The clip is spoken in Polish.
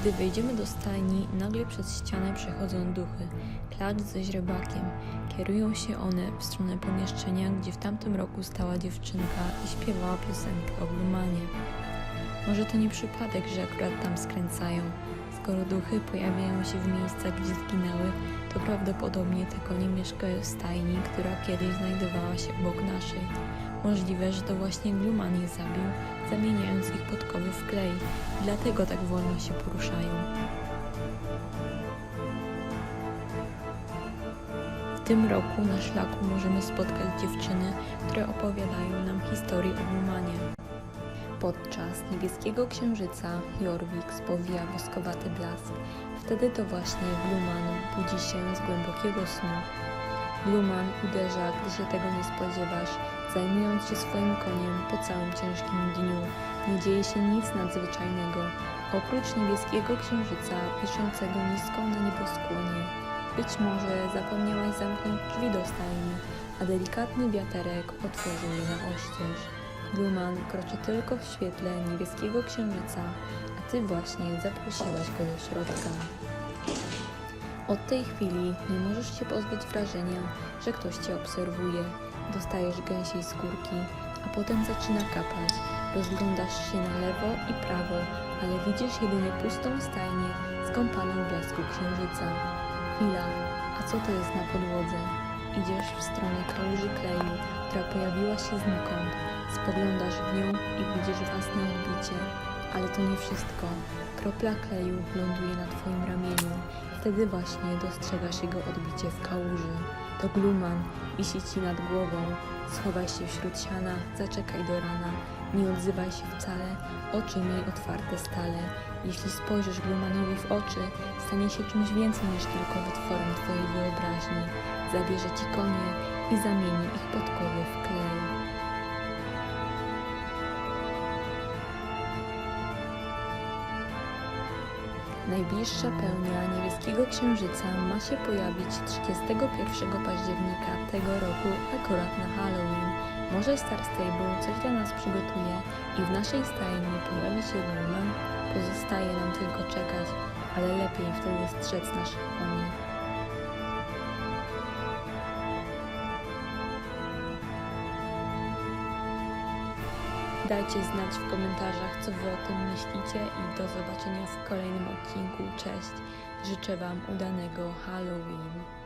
Gdy wejdziemy do stajni, nagle przez ścianę przechodzą duchy, klacz ze źrebakiem. Kierują się one w stronę pomieszczenia, gdzie w tamtym roku stała dziewczynka i śpiewała piosenkę o Glumanie. Może to nie przypadek, że akurat tam skręcają. Skoro duchy pojawiają się w miejscach, gdzie zginęły, to prawdopodobnie te konie mieszkają w stajni, która kiedyś znajdowała się obok naszej. Możliwe, że to właśnie Gluman je zabił, zamieniając ich podkowy w klej. Dlatego tak wolno się poruszają. W tym roku na szlaku możemy spotkać dziewczyny, które opowiadają nam historię o Glumanie. Podczas niebieskiego księżyca Jorvik spowija woskowaty blask. Wtedy to właśnie Gluman budzi się z głębokiego snu. Gluman uderza, gdy się tego nie spodziewasz, zajmując się swoim koniem po całym ciężkim dniu. Nie dzieje się nic nadzwyczajnego, oprócz niebieskiego księżyca wiszącego nisko na nieboskłonie. Być może zapomniałaś zamknąć drzwi do stajni, a delikatny wiaterek otworzył je na oścież. Gluman kroczy tylko w świetle niebieskiego księżyca, a ty właśnie zaprosiłaś go do środka. Od tej chwili nie możesz się pozbyć wrażenia, że ktoś cię obserwuje. Dostajesz gęsiej skórki, a potem zaczyna kapać. Rozglądasz się na lewo i prawo, ale widzisz jedynie pustą stajnię skąpaną w blasku księżyca. Chwila, a co to jest na podłodze? Idziesz w stronę kałuży kleju, która pojawiła się znikąd. Spoglądasz w nią i widzisz własne odbicie. Ale to nie wszystko. Kropla kleju ląduje na twoim ramieniu. Wtedy właśnie dostrzegasz jego odbicie w kałuży. To gluman wisi ci nad głową. Schowaj się wśród siana, zaczekaj do rana. Nie odzywaj się wcale, oczy miej otwarte stale. Jeśli spojrzysz glumanowi w oczy, stanie się czymś więcej niż tylko wytworem twojej wyobraźni. Zabierze ci konie i zamieni ich podkowy w klej. Najbliższa pełnia niebieskiego księżyca ma się pojawić 31 października tego roku akurat na Halloween. Może Star Stable coś dla nas przygotuje i w naszej stajni pojawi się Lumen? Pozostaje nam tylko czekać, ale lepiej wtedy strzec naszych koni. Dajcie znać w komentarzach, co Wy o tym myślicie i do zobaczenia w kolejnym odcinku. Cześć! Życzę Wam udanego Halloween.